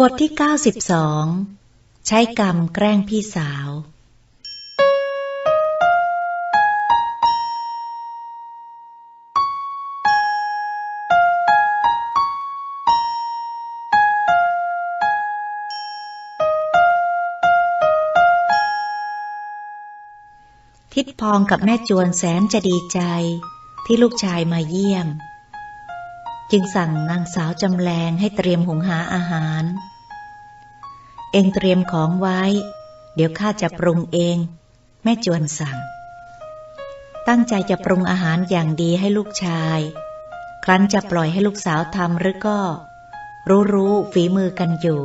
บทที่ 92 ใช้กรรมแกล้งพี่สาว ทิดพองกับแม่จวนแสนจะดีใจที่ลูกชายมาเยี่ยม จึงสั่งนางสาวจำแรงให้เตรียมหุงหาอาหาร เองเตรียมของไว้ เดี๋ยวข้าจะปรุงเอง แม่จวนสั่ง ตั้งใจจะปรุงอาหารอย่างดีให้ลูกชาย ครั้นจะปล่อยให้ลูกสาวทำหรือก็ รู้รู้ฝีมือกันอยู่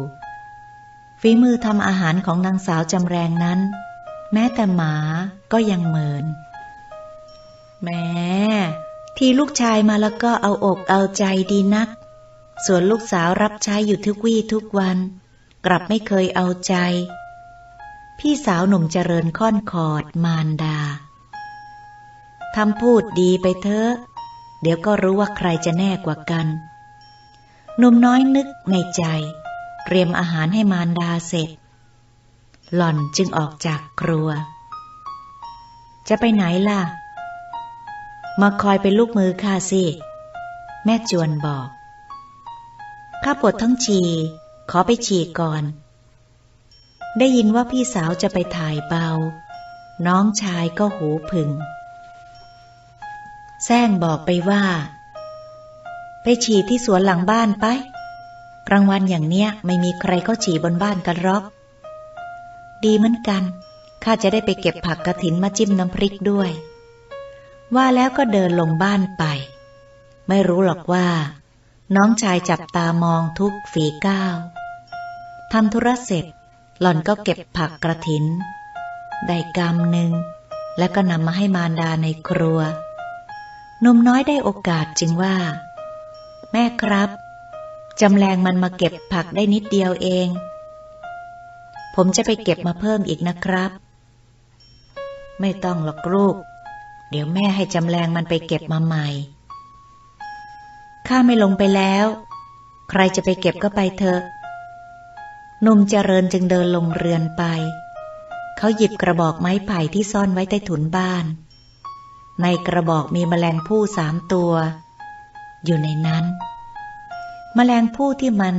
ฝีมือทำอาหารของนางสาวจำแรงนั้น แม้แต่หมาก็ยังเหมินแม้ที่ลูกชายมาแล้วก็เอาอกเอาใจดีนัก ส่วนลูกสาวรับใช้อยู่ทุกวี่ทุกวัน กลับไม่เคยเอาใจ พี่สาวหนุ่มเจริญค่อนขอดมารดาทำพูดดีไปเถอะ เดี๋ยวก็รู้ว่าใครจะแน่กว่ากันหนุ่มน้อยนึกในใจ เตรียมอาหารให้มารดาเสร็จ หล่อนจึงออกจากครัว จะไปไหนล่ะ มาคอยเป็นลูกมือข้าสิ แม่จวนบอก ข้าปวดท้องฉี่ ขอไปฉี่ก่อน ได้ยินว่าพี่สาวจะไปถ่ายเบา น้องชายก็หูผึ่งแซงบอกไปว่า ไปฉี่ที่สวนหลังบ้านไป กลางวันอย่างเนี้ยไม่มีใครเขาฉี่บนบ้านกันหรอก ดีเหมือนกันข้าจะได้ไปเก็บผักกระถินมาจิ้มน้ำพริกด้วย ว่าแล้วก็เดินลงบ้านไป ไม่รู้หรอกว่า น้องชายจับตามองทุกฝีก้าว ทำธุระเสร็จ หล่อนก็เก็บผักกระถิน ได้กำหนึ่ง แล้วก็นำมาให้มารดาในครัวนุ่มน้อยได้โอกาสจึงว่า แม่ครับจำแรงมันมาเก็บผักได้นิดเดียวเอง ผมจะไปเก็บมาเพิ่มอีกนะครับ ไม่ต้องหรอกลูก เดี๋ยวแม่ให้จำแรงมันไปเก็บมาใหม่ข้าไม่ลงไปแล้ว ใครจะไปเก็บก็ไปเถอะ หนุ่มเจริญจึงเดินลงเรือนไป เขาหยิบกระบอกไม้ไผ่ที่ซ่อนไว้ใต้ถุนบ้าน ในกระบอกมีแมลงผู้สามตัว อยู่ในนั้น แมลงผู้ที่มัน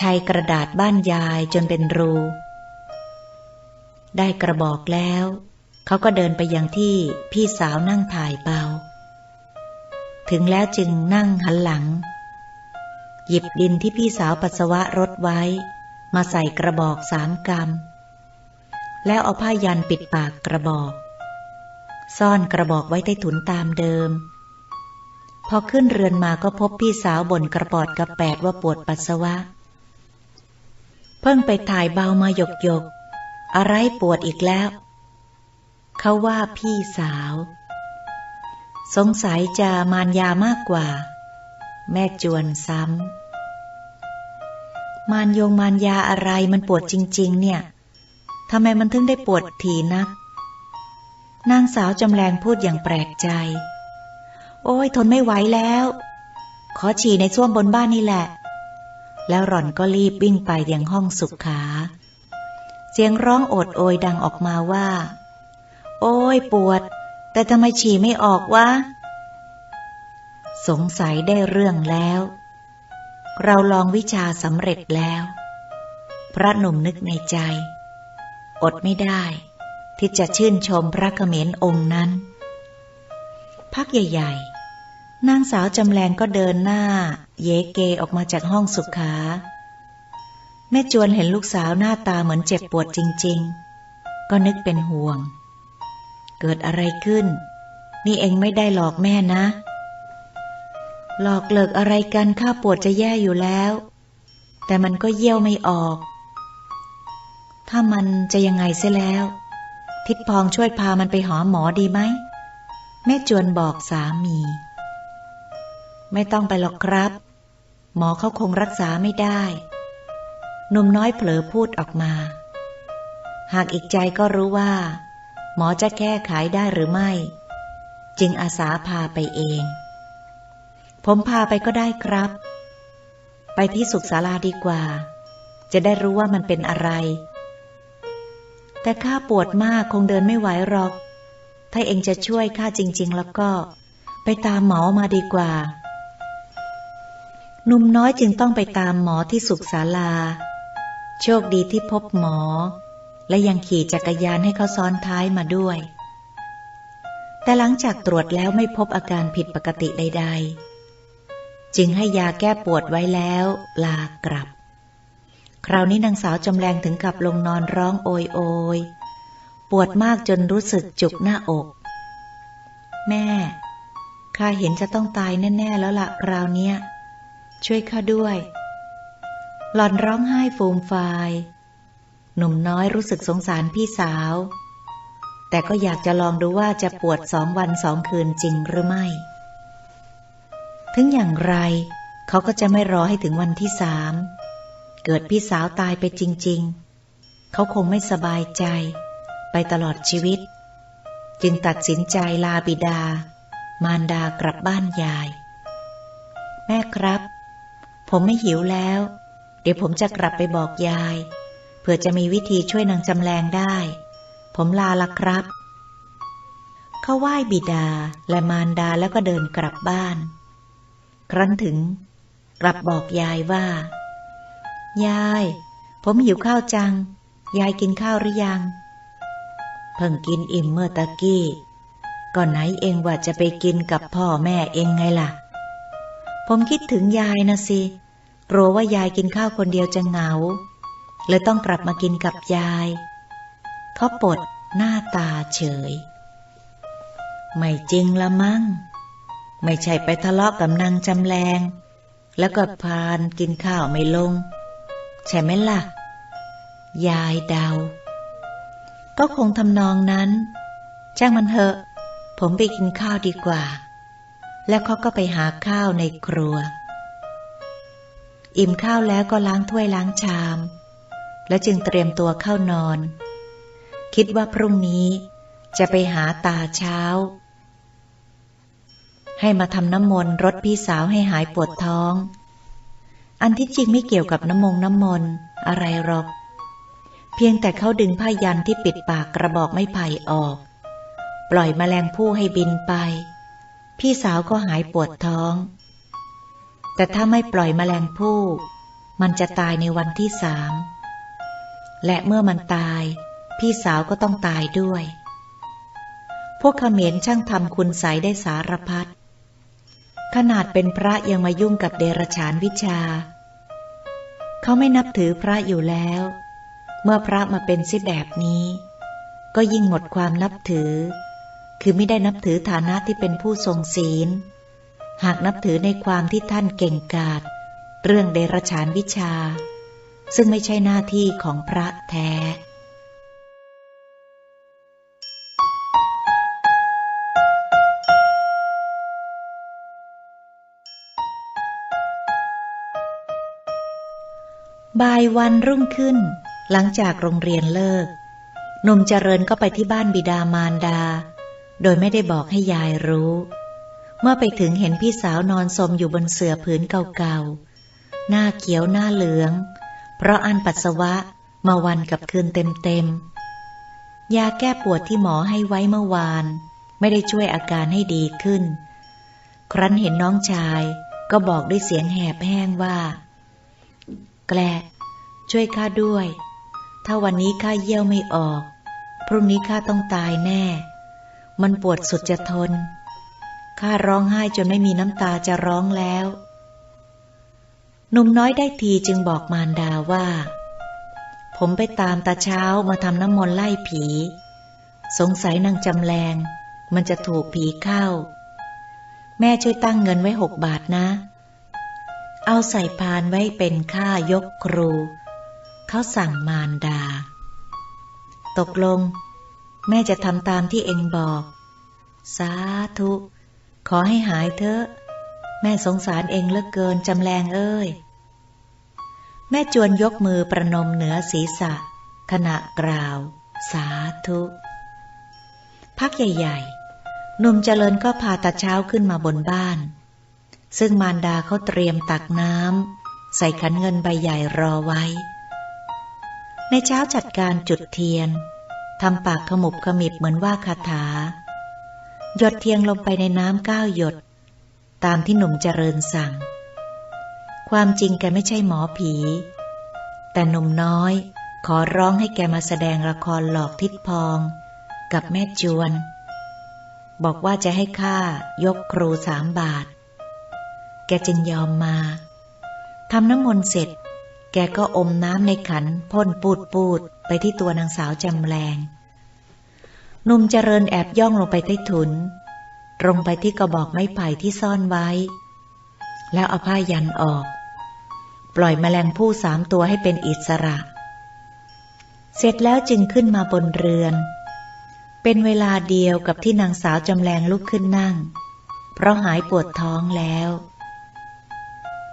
ชัยกระดาษบ้านยายจนเป็นรู ได้กระบอกแล้ว เขาก็เดินไปยังที่พี่สาวนั่งถ่ายเบา ถึงแล้วจึงนั่งหันหลัง หยิบดินที่พี่สาวปัสสาวะรดไว้ มาใส่กระบอกสามกำแล้วเอาผ้ายันปิดปากกระบอก ซ่อนกระบอกไว้ใต้ถุนตามเดิม พอขึ้นเรือนมาก็พบพี่สาวบ่นกระปอดกระแปดว่าปวดปัสสาวะ เพิ่งไปถ่ายเบามาหยกหยกอะไรปวดอีกแล้ว เขาว่าพี่สาว สงสัยจะมารยามากกว่า แม่จวนซ้ำ มารยงมารยาอะไรมันปวดจริง ๆ เนี่ย ทำไมมันถึงได้ปวดทีนัก นางสาวจำแรงพูดอย่างแปลกใจ โอ้ยทนไม่ไหวแล้ว ขอฉี่ในส้วมบนบ้านนี่แหละ แล้วหล่อนก็รีบวิ่งไปยังห้องสุขขาเสียงร้องโอดโอยดังออกมาว่า โอ้ยปวด แต่ทำไมฉี่ไม่ออกวะ สงสัยได้เรื่องแล้ว เราลองวิชาสำเร็จแล้ว พระหนุ่มนึกในใจ อดไม่ได้ ที่จะชื่นชมพระเขมรองค์นั้น พักใหญ่ๆ นางสาวจำแรงก็เดินหน้า เยเกออกมาจากห้องสุขาแม่จวนเห็นลูกสาวหน้าตาเหมือนเจ็บปวดจริง ๆ ก็นึกเป็นห่วง เกิดอะไรขึ้น นี่เองไม่ได้หลอกแม่นะ หลอกเลิกอะไรกันข้าปวดจะแย่อยู่แล้ว แต่มันก็เยี่ยวไม่ออก ถ้ามันจะยังไงเสียแล้ว ทิดพองช่วยพามันไปหาหมอดีไหมแม่จวนบอกสามี ไม่ต้องไปหรอกครับ หมอเขาคงรักษาไม่ได้หนุ่มน้อยเผลอพูดออกมา หากอีกใจก็รู้ว่า หมอจะแก้ไขได้หรือไม่ จึงอาสาพาไปเอง ผมพาไปก็ได้ครับ ไปที่สุขศาลาดีกว่า จะได้รู้ว่ามันเป็นอะไร แต่ข้าปวดมากคงเดินไม่ไหวหรอก ถ้าเองจะช่วยข้าจริง ๆ แล้วก็ ไปตามหมอมาดีกว่า นุ่มน้อยจึงต้องไปตามหมอที่สุขศาลา โชคดีที่พบหมอ และยังขี่จักรยานให้เขาซ้อนท้ายมาด้วย แต่หลังจากตรวจแล้วไม่พบอาการผิดปกติใด ๆ จึงให้ยาแก้ปวดไว้แล้วลากลับ คราวนี้นางสาวจำแรงถึงกับลงนอนร้องโอยโอยปวดมากจนรู้สึกจุกหน้าอก แม่ข้าเห็นจะต้องตายแน่ ๆ แล้วละคราวเนี้ย ช่วยข้าด้วย หล่อนร้องไห้ฟูมฟายหนุ่มน้อยรู้สึกสงสารพี่สาว แต่ก็อยากจะลองดูว่าจะปวดสองวันสองคืนจริงหรือไม่ ถึงอย่างไร เขาก็จะไม่รอให้ถึงวันที่สาม เกิดพี่สาวตายไปจริง ๆ เขาคงไม่สบายใจ ไปตลอดชีวิต จึงตัดสินใจลาบิดา มารดากลับบ้านยาย แม่ครับ ผมไม่หิวแล้ว เดี๋ยวผมจะกลับไปบอกยายเผื่อจะมีวิธีช่วยนางจำแรงได้ ผมลาละครับเขาไหว้บิดาและมารดาแล้วก็เดินกลับบ้าน ครั้นถึง กลับบอกยายว่า ยาย ผมหิวข้าวจัง ยายกินข้าวหรือยัง เพิ่งกินอิ่มเมื่อตะกี้ก่อนไหนเองว่าจะไปกินกับพ่อแม่เองไงล่ะ ผมคิดถึงยายนะสิกลัวว่ายายกินข้าวคนเดียวจะเหงาเลยต้องกลับมากินกับยาย เขาปดหน้าตาเฉย ไม่จริงละมั้ง ไม่ใช่ไปทะเลาะกับนางจำแรง แล้วก็พานกินข้าวไม่ลง ใช่ไหมล่ะ ยายเดา ก็คงทำนองนั้น จ้างมันเถอะ ผมไปกินข้าวดีกว่า แล้วเขาก็ไปหาข้าวในครัว อิ่มข้าวแล้วก็ล้างถ้วยล้างชาม แล้วจึงเตรียมตัวเข้านอน คิดว่าพรุ่งนี้จะไปหาตาเช้า ให้มาทำน้ำมนต์รดพี่สาวให้หายปวดท้อง อันที่จริงไม่เกี่ยวกับน้ำมงน้ำมนต์อะไรหรอก เพียงแต่เขาดึงผ้ายันที่ปิดปากกระบอกไม้ไผ่ออก ปล่อยแมลงผู้ให้บินไป พี่สาวก็หายปวดท้อง แต่ถ้าไม่ปล่อยแมลงผู้มันจะตายในวันที่สาม และเมื่อมันตาย พี่สาวก็ต้องตายด้วย พวกเขมรช่างทำคุณใสได้สารพัด ขนาดเป็นพระยังมายุ่งกับเดรฉานวิชา เขาไม่นับถือพระอยู่แล้ว เมื่อพระมาเป็นสิแบบนี้ ก็ยิ่งหมดความนับถือ คือไม่ได้นับถือฐานะที่เป็นผู้ทรงศีล หากนับถือในความที่ท่านเก่งกาจเรื่องเดรฉานวิชา ซึ่งไม่ใช่หน้าที่ของพระแท้ บ่ายวันรุ่งขึ้น หลังจากโรงเรียนเลิกหนุ่มเจริญก็ไปที่บ้านบิดามารดา โดยไม่ได้บอกให้ยายรู้ เมื่อไปถึงเห็นพี่สาวนอนสมอยู่บนเสื่อผืนเก่าๆ หน้าเขียวหน้าเหลือง เพราะอันปัสสาวะมาวันกับคืนเต็มๆ ยาแก้ปวดที่หมอให้ไว้เมื่อวาน ไม่ได้ช่วยอาการให้ดีขึ้น ครั้นเห็นน้องชายก็บอกด้วยเสียงแหบแห้งว่า แกลช่วยข้าด้วย ถ้าวันนี้ข้าเยี่ยวไม่ออก พรุ่งนี้ข้าต้องตายแน่ มันปวดสุดจะทน ข้าร้องไห้จนไม่มีน้ำตาจะร้องแล้ว หนุ่มน้อยได้ทีจึงบอกมารดาว่า ผมไปตามตาเช้ามาทำน้ำมนต์ไล่ผี สงสัยนางจำแรงมันจะถูกผีเข้า แม่ช่วยตั้งเงินไว้หกบาทนะ เอาใส่พานไว้เป็นค่ายกครู เขาสั่งมารดา ตกลง แม่จะทำตามที่เองบอก สาธุ ขอให้หายเถอะ แม่สงสารเองเหลือเกินจำแรงเอ้ย แม่จวนยกมือประนมเหนือศีรษะ ขณะกล่าว สาธุ พักใหญ่ ๆ หนุ่มเจริญก็พาตาเช้าขึ้นมาบนบ้าน ซึ่งมารดาเขาเตรียมตักน้ำใส่ขันเงินใบใหญ่รอไว้ ในเช้าจัดการจุดเทียนทำปากขมุบขมิบเหมือนว่าคาถา หยดเทียนลงไปในน้ำก้าวหยด ตามที่หนุ่มเจริญสั่ง ความจริงแกไม่ใช่หมอผี แต่หนุ่มน้อยขอร้องให้แกมาแสดงละครหลอกทิดพอง กับแม่จวน บอกว่าจะให้ค่ายกครูสามบาท แกจึงยอมมาทำน้ำมนต์เสร็จ แกก็อมน้ำในขันพ่นปูดปูดไปที่ตัวนางสาวจำแรงนุ่มเจริญแอบย่องลงไปใต้ถุน ตรงไปที่กระบอกไม้ไผ่ที่ซ่อนไว้ แล้วเอาผ้ายันออก ปล่อยแมลงผู้สามตัวให้เป็นอิสระ เสร็จแล้วจึงขึ้นมาบนเรือน เป็นเวลาเดียวกับที่นางสาวจำแรงลุกขึ้นนั่ง เพราะหายปวดท้องแล้ว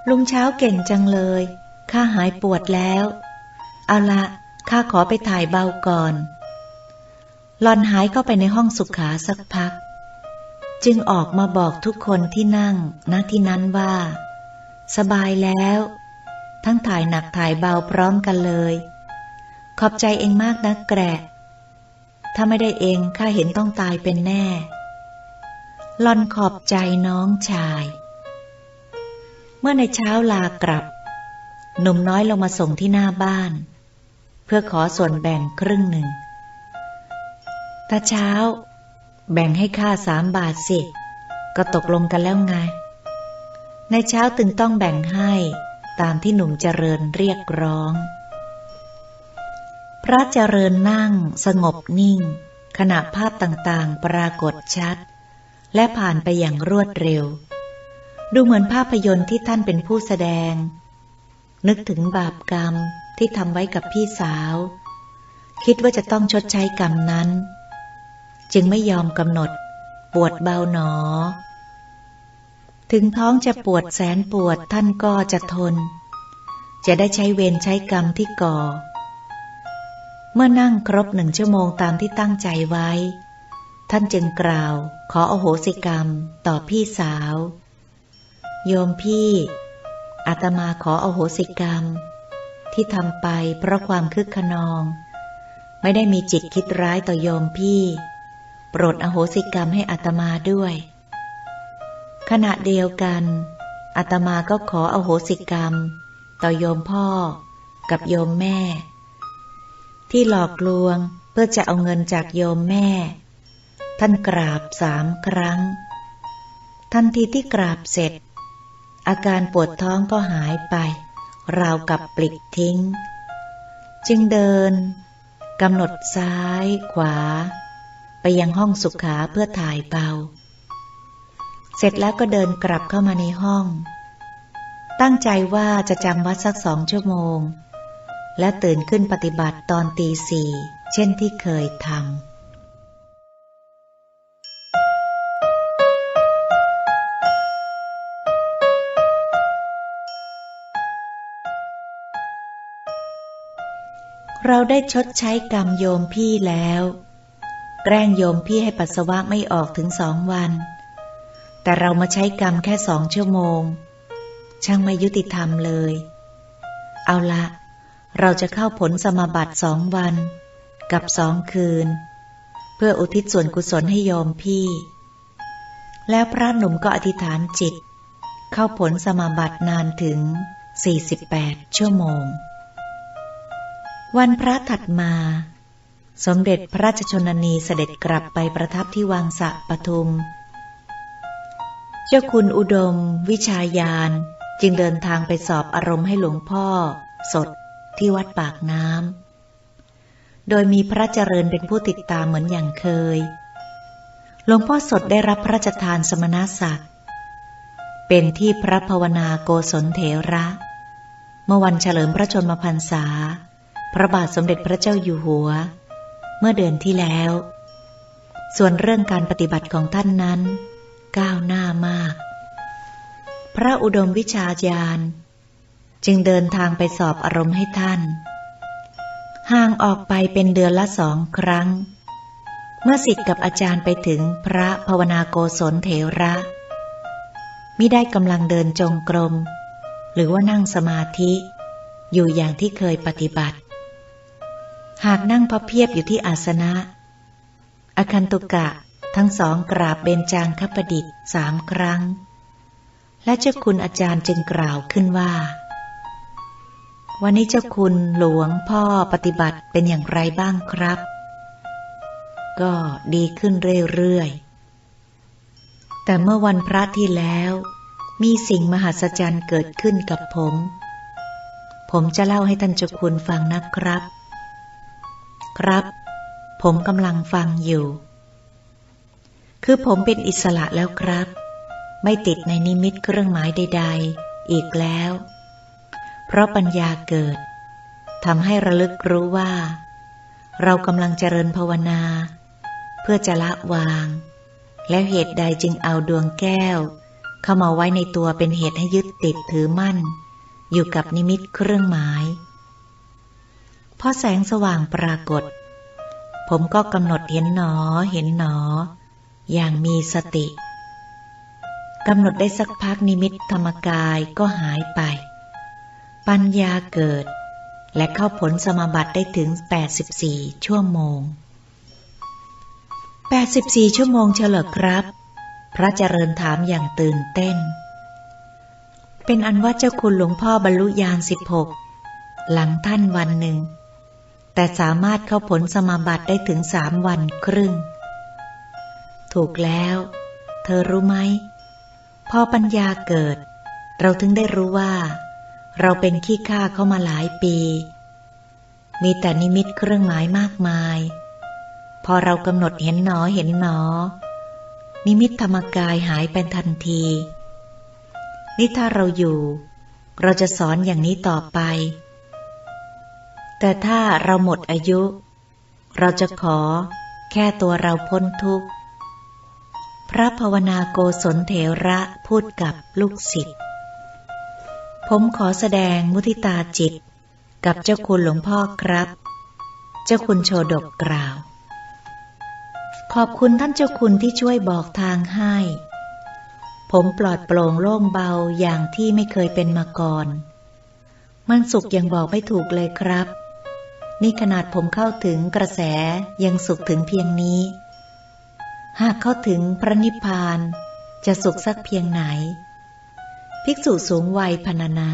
ลุงเช้าเก่งจังเลย ข้าหายปวดแล้ว เอาละข้าขอไปถ่ายเบาก่อน หลอนหายเข้าไปในห้องสุขาสักพัก จึงออกมาบอกทุกคนที่นั่งณที่นั้นว่า สบายแล้ว ทั้งถ่ายหนักถ่ายเบาพร้อมกันเลย ขอบใจเองมากนะแกระถ้าไม่ได้เองข้าเห็นต้องตายเป็นแน่ หลอนขอบใจน้องชาย เมื่อในเช้าลากลับ หนุ่มน้อยลงมาส่งที่หน้าบ้าน เพื่อขอส่วนแบ่งครึ่งหนึ่งตาเช้า แบ่งให้ข้าสามบาทสิ ก็ตกลงกันแล้วไง ในเช้าตึงต้องแบ่งให้ตามที่หนุ่มเจริญเรียกร้อง พระเจริญนั่งสงบนิ่ง ขณะภาพต่างๆปรากฏชัด และผ่านไปอย่างรวดเร็ว ดูเหมือนภาพยนตร์ที่ท่านเป็นผู้แสดง นึกถึงบาปกรรมที่ทำไว้กับพี่สาว คิดว่าจะต้องชดใช้กรรมนั้น จึงไม่ยอมกำหนด ปวดเบาหนอ ถึงท้องจะปวดแสนปวดท่านก็จะทน จะได้ใช้เวรใช้กรรมที่ก่อ เมื่อนั่งครบหนึ่งชั่วโมงตามที่ตั้งใจไว้ ท่านจึงกล่าว ขออโหสิกรรมต่อพี่สาว โยมพี่ อาตมาขออโหสิกรรม ที่ทำไปเพราะความคึกขนอง ไม่ได้มีจิตคิดร้ายต่อโยมพี่ โปรดอโหสิกรรมให้อาตมาด้วย ขณะเดียวกันอาตมาก็ขออโหสิกรรม ต่อโยมพ่อ กับโยมแม่ ที่หลอกลวงเพื่อจะเอาเงินจากโยมแม่ ท่านกราบสามครั้ง ทันทีที่กราบเสร็จ อาการปวดท้องก็หายไป ราวกับปลิดทิ้ง จึงเดินกำหนดซ้ายขวา ไปยังห้องสุขาเพื่อถ่ายเบา เสร็จแล้วก็เดินกลับเข้ามาในห้อง ตั้งใจว่าจะจำวัดสักสองชั่วโมง และตื่นขึ้นปฏิบัติตอนตีสี่เช่นที่เคยทำ เราได้ชดใช้กรรมโยมพี่แล้ว แกล้งโยมพี่ให้ปัสสาวะไม่ออกถึงสองวัน แต่เรามาใช้กรรมแค่สองชั่วโมง ช่างไม่ยุติธรรมเลย เอาละ เราจะเข้าผลสมบัติสองวัน กับสองคืน เพื่ออุทิศส่วนกุศลให้โยมพี่ แล้วพระหนุ่มก็อธิษฐานจิต เข้าผลสมบัตินานถึง 48 ชั่วโมง วันพระถัดมา สมเด็จพระราชชนนีเสด็จกลับไปประทับที่วังสะปทุม เจ้าคุณอุดม วิชายานจึงเดินทางไปสอบอารมณ์ให้หลวงพ่อ สดที่วัดปากน้ำ โดยมีพระเจริญเป็นผู้ติดตามเหมือนอย่างเคย หลวงพ่อสดได้รับพระราชทานสมณศักดิ์ เป็นที่พระภาวนาโกศลเถระ เมื่อวันเฉลิมพระชนมพรรษา พระบาทสมเด็จพระเจ้าอยู่หัว เมื่อเดือนที่แล้ว ส่วนเรื่องการปฏิบัติของท่านนั้น ก้าวหน้ามาก พระอุดมวิชาญาณ จึงเดินทางไปสอบอารมณ์ให้ท่าน ห่างออกไปเป็นเดือนละสองครั้ง เมื่อสิทธิ์กับอาจารย์ไปถึงพระภาวนาโกศลเถระมิได้กำลังเดินจงกรม หรือว่านั่งสมาธิ อยู่อย่างที่เคยปฏิบัติ หากนั่งพับเพียบอยู่ที่อาสนะ อคันตุกะทั้งสองกราบเบญจางคประดิษฐ์สามครั้ง และเจ้าคุณอาจารย์จึงกล่าวขึ้นว่า วันนี้เจ้าคุณหลวงพ่อปฏิบัติเป็นอย่างไรบ้างครับ ก็ดีขึ้นเรื่อยๆ แต่เมื่อวันพระที่แล้วมีสิ่งมหัศจรรย์เกิดขึ้นกับผม ผมจะเล่าให้ท่านเจ้าคุณฟังนะครับ ครับ ผมกำลังฟังอยู่ คือผมเป็นอิสระแล้วครับ ไม่ติดในนิมิตเครื่องหมายใด ๆ อีกแล้ว เพราะปัญญาเกิดทำให้ระลึกรู้ว่า เรากำลังเจริญภาวนา เพื่อจะละวาง แล้วเหตุใดจึงเอาดวงแก้ว เข้ามาไว้ในตัวเป็นเหตุให้ยึดติดถือมั่น อยู่กับนิมิตเครื่องหมาย พอแสงสว่างปรากฏ ผมก็กำหนดเห็นหนอเห็นหนอ อย่างมีสติกำหนดได้สักพักนิมิตธรรมกายก็หายไป ปัญญาเกิด และเข้าผลสมาบัติได้ถึง 84 ชั่วโมง 84 ชั่วโมงเฉลอครับ พระเจริญถามอย่างตื่นเต้น เป็นอันว่าเจ้าคุณหลวงพ่อบรรลุญาณ 16 หลังท่านวันหนึ่ง แต่สามารถเข้าผลสมาบัติได้ถึงสามวันครึ่ง ถูกแล้ว เธอรู้ไหม พอปัญญาเกิด เราถึงได้รู้ว่า เราเป็นขี้ข้าเข้ามาหลายปี มีแต่นิมิตเครื่องหมายมากมาย พอเรากำหนดเห็นหนอเห็นหนอ นิมิตธรรมกายหายไปทันทีนี่ถ้าเราอยู่ เราจะสอนอย่างนี้ต่อไป แต่ถ้าเราหมดอายุ เราจะขอแค่ตัวเราพ้นทุกข์ พระภาวนาโกศลเถระพูดกับลูกศิษย์ ผมขอแสดงมุทิตาจิต กับเจ้าคุณหลวงพ่อครับ เจ้าคุณโชดกกล่าว ขอบคุณท่านเจ้าคุณที่ช่วยบอกทางให้ ผมปลอดโปร่งโล่งเบาอย่างที่ไม่เคยเป็นมาก่อน มันสุขอย่างบอกไม่ถูกเลยครับ นี่ขนาดผมเข้าถึงกระแสยังสุขถึงเพียงนี้ หากเข้าถึงพระนิพพานจะสุขสักเพียงไหน ภิกษุสูงวัยพรรณนา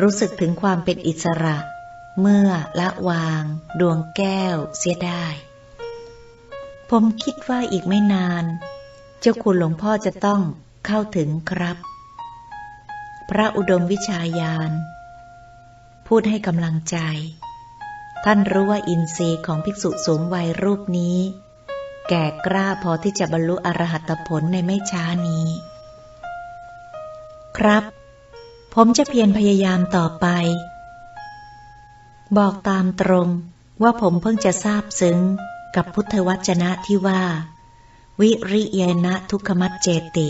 รู้สึกถึงความเป็นอิสระ เมื่อละวาง ดวงแก้วเสียได้ ผมคิดว่าอีกไม่นาน เจ้าคุณหลวงพ่อจะต้องเข้าถึงครับ พระอุดมวิชาญาณพูดให้กำลังใจ ท่านรู้ว่าอินทรีย์ของภิกษุสูงวัยรูปนี้ แก่กล้าพอที่จะบรรลุอรหัตผลในไม่ช้านี้ ครับ ผมจะเพียรพยายามต่อไป บอกตามตรงว่าผมเพิ่งจะทราบซึ้งกับพุทธวจนะที่ว่า วิริยนะทุกขมัจเจติ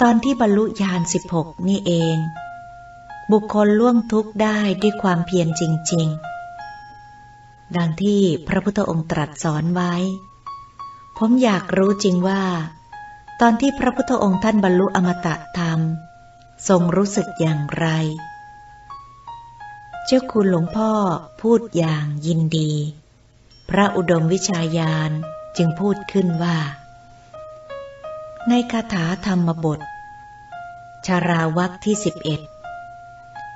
ตอนที่บรรลุญาณสิบหกนี่เอง บุคคลล่วงทุกข์ได้ด้วยความเพียรจริง ๆ ดังที่พระพุทธองค์ตรัสสอนไว้ ผมอยากรู้จริงว่า ตอนที่พระพุทธองค์ท่านบรรลุอมตะธรรม ทรงรู้สึกอย่างไร เจ้าคุณหลวงพ่อพูดอย่างยินดี พระอุดมวิชาญาณจึงพูดขึ้นว่า ในคาถาธรรมบท ชาราวักที่สิบเอ็ด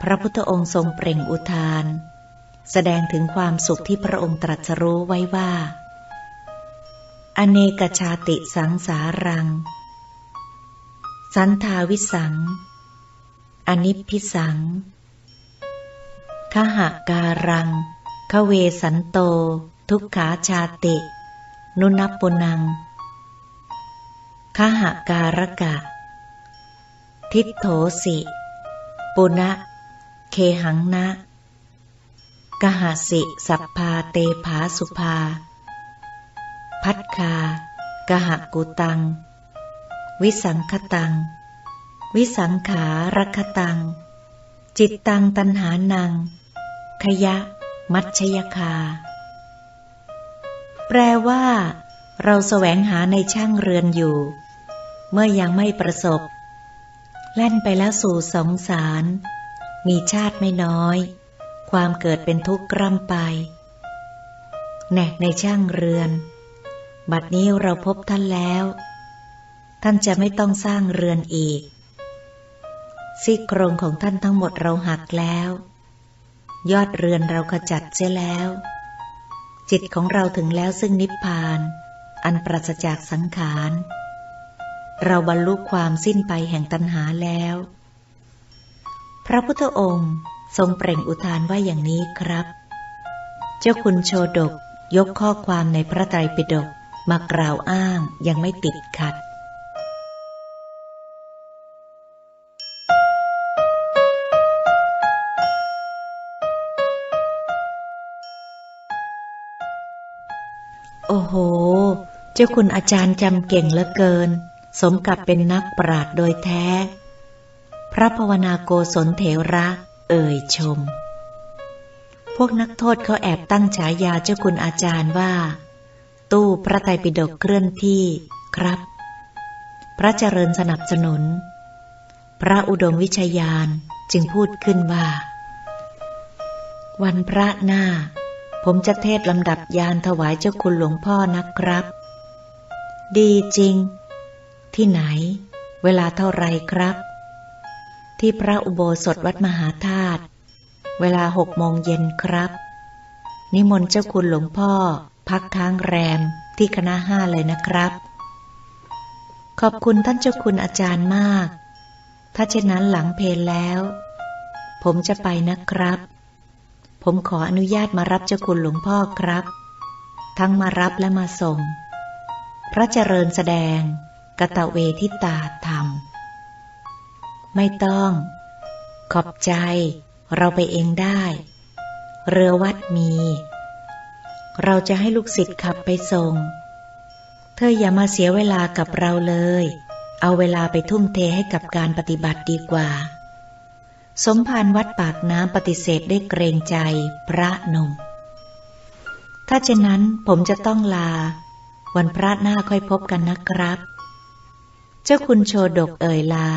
พระพุทธองค์ทรงเปล่งอุทาน แสดงถึงความสุขที่พระองค์ตรัสรู้ไว้ว่า อเนกชาติสังสารัง สันทาวิสัง อนิพิสังขหาการังขเวสันโต ทุกขาชาติ นุนัปปุนังขหาการกะ ทิโถสิ ปุณะ เคหังนะ กหาสิ สัพพาเตภาสุภา พัดคา กหกุตัง วิสังคตัง วิสังขารคตัง จิตตังตันหานัง ขยะ มัชชยคา แปลว่า เราแสวงหาในช่างเรือนอยู่ เมื่อยังไม่ประสบ แล่นไปแล้วสู่สงสาร มีชาติไม่น้อย ความเกิดเป็นทุกข์กร่ำไป แน่ในช่างเรือน บัดนี้เราพบท่านแล้ว ท่านจะไม่ต้องสร้างเรือนอีก ซี่โครงของท่านทั้งหมดเราหักแล้ว ยอดเรือนเราขจัดเสียแล้ว จิตของเราถึงแล้วซึ่งนิพพาน อันปราศจากสังขาร เราบรรลุความสิ้นไปแห่งตัณหาแล้ว พระพุทธองค์ ทรงเปล่งอุทานว่าอย่างนี้ครับ เจ้าคุณโชดกยกข้อความในพระไตรปิฎกมากล่าวอ้างยังไม่ติดขัดโอ้โห เจ้าคุณอาจารย์จำเก่งเหลือเกิน สมกับเป็นนักปราดโดยแท้ พระภาวนาโกศลเถระ เอ่ยชม พวกนักโทษเขาแอบตั้งฉายาเจ้าคุณอาจารย์ว่า ตู้พระไตรปิฎกเคลื่อนที่ครับ พระเจริญสนับสนุน พระอุดมวิชยานจึงพูดขึ้นว่า วันพระหน้า ผมจะเทศลำดับยานถวายเจ้าคุณหลวงพ่อนะครับ ดีจริง ที่ไหน เวลาเท่าไรครับ ที่พระอุโบสถวัดมหาธาตุเวลาหกโมงเย็นครับ นิมนต์เจ้าคุณหลวงพ่อ พักค้างแรมที่คณะห้าเลยนะครับ ขอบคุณท่านเจ้าคุณอาจารย์มาก ถ้าเช่นนั้นหลังเพลแล้ว ผมจะไปนะครับ ผมขออนุญาตมารับเจ้าคุณหลวงพ่อครับ ทั้งมารับและมาส่ง พระเจริญแสดงกตะเวทิตาธรรม ไม่ต้อง ขอบใจ เราไปเองได้ เรือวัดมี เราจะให้ลูกศิษย์ขับไปส่ง เธออย่ามาเสียเวลากับเราเลย เอาเวลาไปทุ่มเทให้กับการปฏิบัติดีกว่า สมภารวัดปากน้ำปฏิเสธได้เกรงใจพระนุ่มถ้าเช่นนั้นผมจะต้องลา วันพระหน้าค่อยพบกันนะครับ เจ้าคุณโชดกเอ่ยลา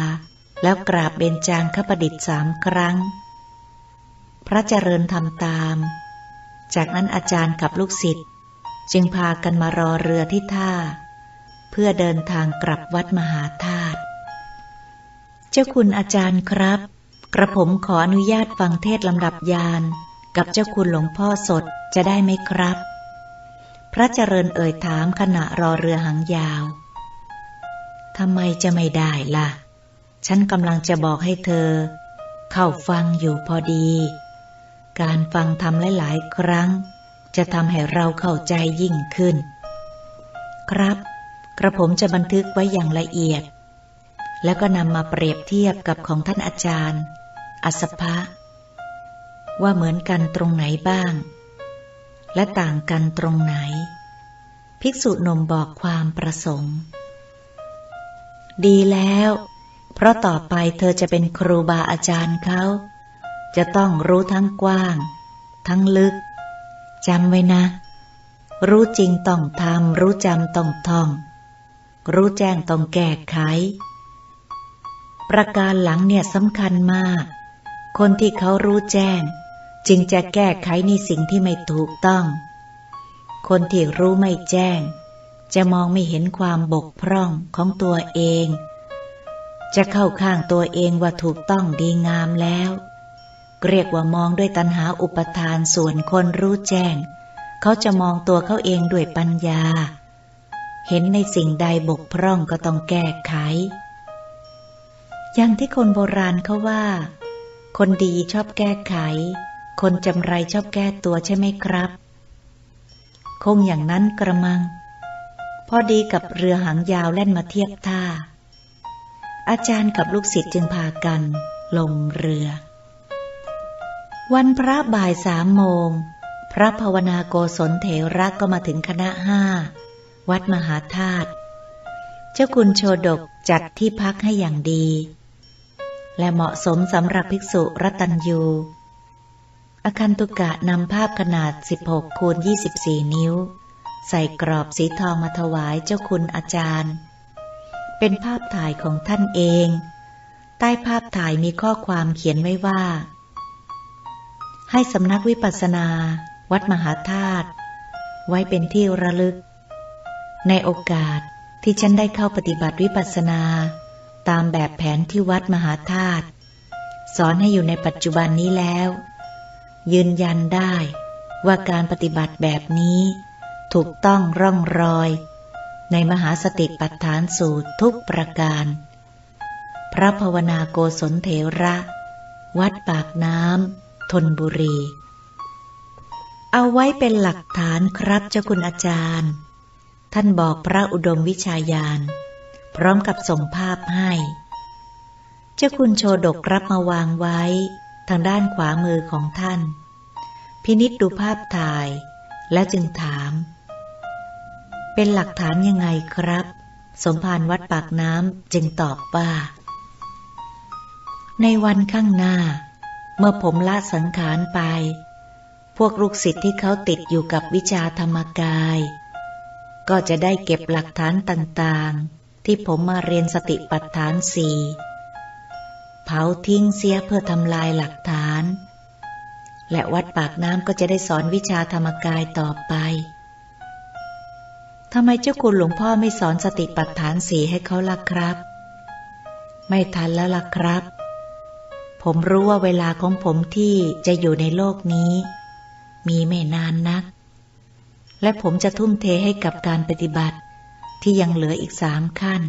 แล้วกราบเบญจางคประดิษฐ์สามครั้ง พระเจริญทำตาม จากนั้นอาจารย์กับลูกศิษย์จึงพากันมารอเรือที่ท่า เพื่อเดินทางกลับวัดมหาธาตุ เจ้าคุณอาจารย์ครับ กระผมขออนุญาตฟังเทศลำดับยาน กับเจ้าคุณหลวงพ่อสดจะได้ไหมครับ พระเจริญเอ่ยถามขณะรอเรือหางยาวทำไมจะไม่ได้ล่ะ ฉันกำลังจะบอกให้เธอ เข้าฟังอยู่พอดี การฟังทำหลายๆ ครั้ง จะทำให้เราเข้าใจยิ่งขึ้น ครับ กระผมจะบันทึกไว้อย่างละเอียด แล้วก็นำมาเปรียบเทียบกับของท่านอาจารย์ อัสภะว่าเหมือนกันตรงไหนบ้าง และต่างกันตรงไหน ภิกษุนมบอกความประสงค์ ดีแล้ว เพราะต่อไปเธอจะเป็นครูบาอาจารย์เขา จะต้องรู้ทั้งกว้าง ทั้งลึกจำไว้นะ รู้จริงต้องทำรู้จำต้องท่อง รู้แจ้งต้องแก้ไข ประการหลังเนี่ยสำคัญมาก คนที่เขารู้แจ้ง จึงจะแก้ไขในสิ่งที่ไม่ถูกต้อง คนที่รู้ไม่แจ้ง จะมองไม่เห็นความบกพร่องของตัวเอง จะเข้าข้างตัวเองว่าถูกต้องดีงามแล้ว เรียกว่ามองด้วยตัณหาอุปทานส่วนคนรู้แจ้ง เขาจะมองตัวเขาเองด้วยปัญญา เห็นในสิ่งใดบกพร่องก็ต้องแก้ไข อย่างที่คนโบราณเขาว่า คนดีชอบแก้ไข คนจำไรชอบแก้ตัวใช่ไหมครับ คงอย่างนั้นกระมัง พอดีกับเรือหางยาวแล่นมาเทียบท่า อาจารย์กับลูกศิษย์จึงพากัน ลงเรือ วันพระบ่ายสามโมง พระภาวนาโกศลเถระก็มาถึงคณะห้า วัดมหาธาตุเจ้าคุณโชดกจัดที่พักให้อย่างดี และเหมาะสมสำหรับภิกษุรัตัญยูอาคันตุกะนำภาพขนาด 16คูณ24 นิ้ว ใส่กรอบสีทองมาถวายเจ้าคุณอาจารย์ เป็นภาพถ่ายของท่านเอง ใต้ภาพถ่ายมีข้อความเขียนไว้ว่า ให้สำนักวิปัสสนา วัดมหาธาตุไว้เป็นที่ระลึก ในโอกาสที่ฉันได้เข้าปฏิบัติวิปัสสนา ตามแบบแผนที่วัดมหาธาตุสอนให้อยู่ในปัจจุบันนี้แล้ว ยืนยันได้ว่าการปฏิบัติแบบนี้ ถูกต้องร่องรอย ในมหาสติปัฏฐานสูตรทุกประการ พระภาวนาโกศลเถระ วัดปากน้ำทนบุรี เอาไว้เป็นหลักฐานครับเจ้าคุณอาจารย์ ท่านบอกพระอุดมวิชายาน พร้อมกับส่งภาพให้ เจ้าคุณโชดกรับมาวางไว้ ทางด้านขวามือของท่าน พินิษดูภาพถ่าย แล้วจึงถาม เป็นหลักฐานยังไงครับ สมภารวัดปากน้ำจึงตอบว่า ในวันข้างหน้า เมื่อผมละสังขารไป พวกลูกศิษย์ที่เขาติดอยู่กับวิชาธรรมกาย ก็จะได้เก็บหลักฐานต่างๆ ที่ผมมาเรียนสติปัฏฐานสี่เผาทิ้งเสียเพื่อทำลายหลักฐาน และวัดปากน้ำก็จะได้สอนวิชาธรรมกายต่อไป ทำไมเจ้าคุณหลวงพ่อไม่สอนสติปัฏฐานสีให้เขาล่ะครับ ไม่ทันแล้วล่ะครับ ผมรู้ว่าเวลาของผมที่จะอยู่ในโลกนี้ มีไม่นานนัก และผมจะทุ่มเทให้กับการปฏิบัติที่ยังเหลืออีกสามขั้น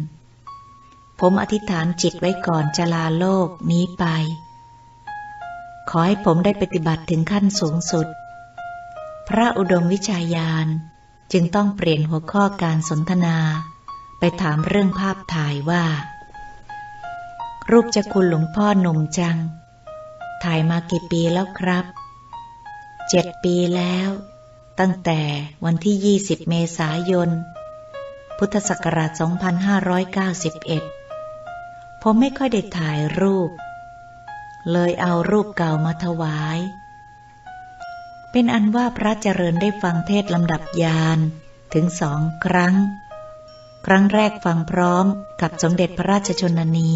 ผมอธิษฐานจิตไว้ก่อนจะลาโลกนี้ไป ขอให้ผมได้ปฏิบัติถึงขั้นสูงสุด พระอุดมวิชายาน จึงต้องเปลี่ยนหัวข้อการสนทนา ไปถามเรื่องภาพถ่ายว่า รูปจะคุณหลวงพ่อหนุ่มจัง ถ่ายมากี่ปีแล้วครับเจ็ดปีแล้ว ตั้งแต่วันที่ 20 เมษายน พุทธศักราช 2591 ผมไม่ค่อยได้ถ่ายรูป เลยเอารูปเก่ามาถวาย เป็นอันว่าพระเจริญได้ฟังเทศลำดับยานถึงสองครั้ง ครั้งแรกฟังพร้อมกับสมเด็จพระราชชนนี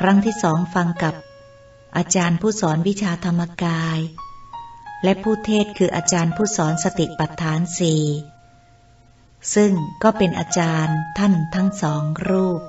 ครั้งที่สองฟังกับอาจารย์ผู้สอนวิชาธรรมกาย และผู้เทศคืออาจารย์ผู้สอนสติปัฏฐานสี่ซึ่งก็เป็นอาจารย์ท่านทั้งสองรูป